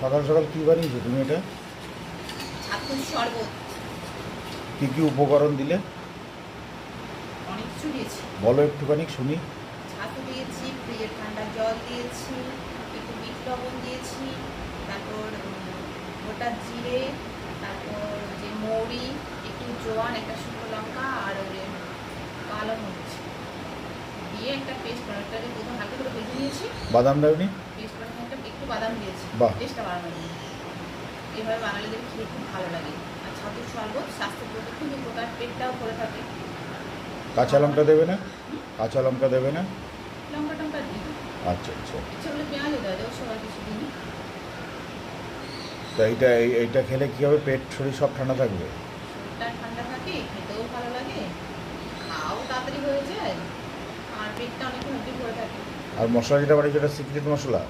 সকাল সকাল কী বানিয়েছো তুমি এটা? কী কী উপকরণ দিলে? বলো একটুখানি শুনি। ছাতু দিয়েছি ফ্রিজের ঠান্ডা জল দিয়েছি একটু বিট লবণ দিয়েছি তারপর গোটা জিরে তারপর যে মৌরি একটু জোয়ান একটা শুকনো লঙ্কা আর ওই কালো মরিচ। দিয়ে একটা পেস্ট বানাটা প্রথম হালকা করে ভেজে নিয়েছি। বাদাম দাওনি পেস্ট বানাতে একটা একটু বাদাম দিয়েছি। টেস্টটা বাড়ানোর জন্য এভাবে বানালে দেখে খেয়ে খুব ভালো লাগে। আর ছাতুর শরবত স্বাস্থ্যের খুব উপকার পেটটাও ভরে থাকে। কাঁচা লঙ্কা দেবে না? কাঁচা লঙ্কা দেবে না? লঙ্কা টঙ্কা দিই। আচ্ছা আচ্ছা। ইচ্ছে করলে পেঁয়াজও দেওয়া যায় সবার কিছু দিন তো এইটা এই- এইটা খেলে কী হবে? পেট শরীর সব ঠান্ডা থাকবে? শরীরটা ঠান্ডা থাকে খেতেও ভালো লাগে। তাড়াতাড়ি হয়ে যায়। আর পেটটা অনেক ভরে থাকে। আর মশলা যেটা বানিয়েছো এটা সিক্রেট মশলা?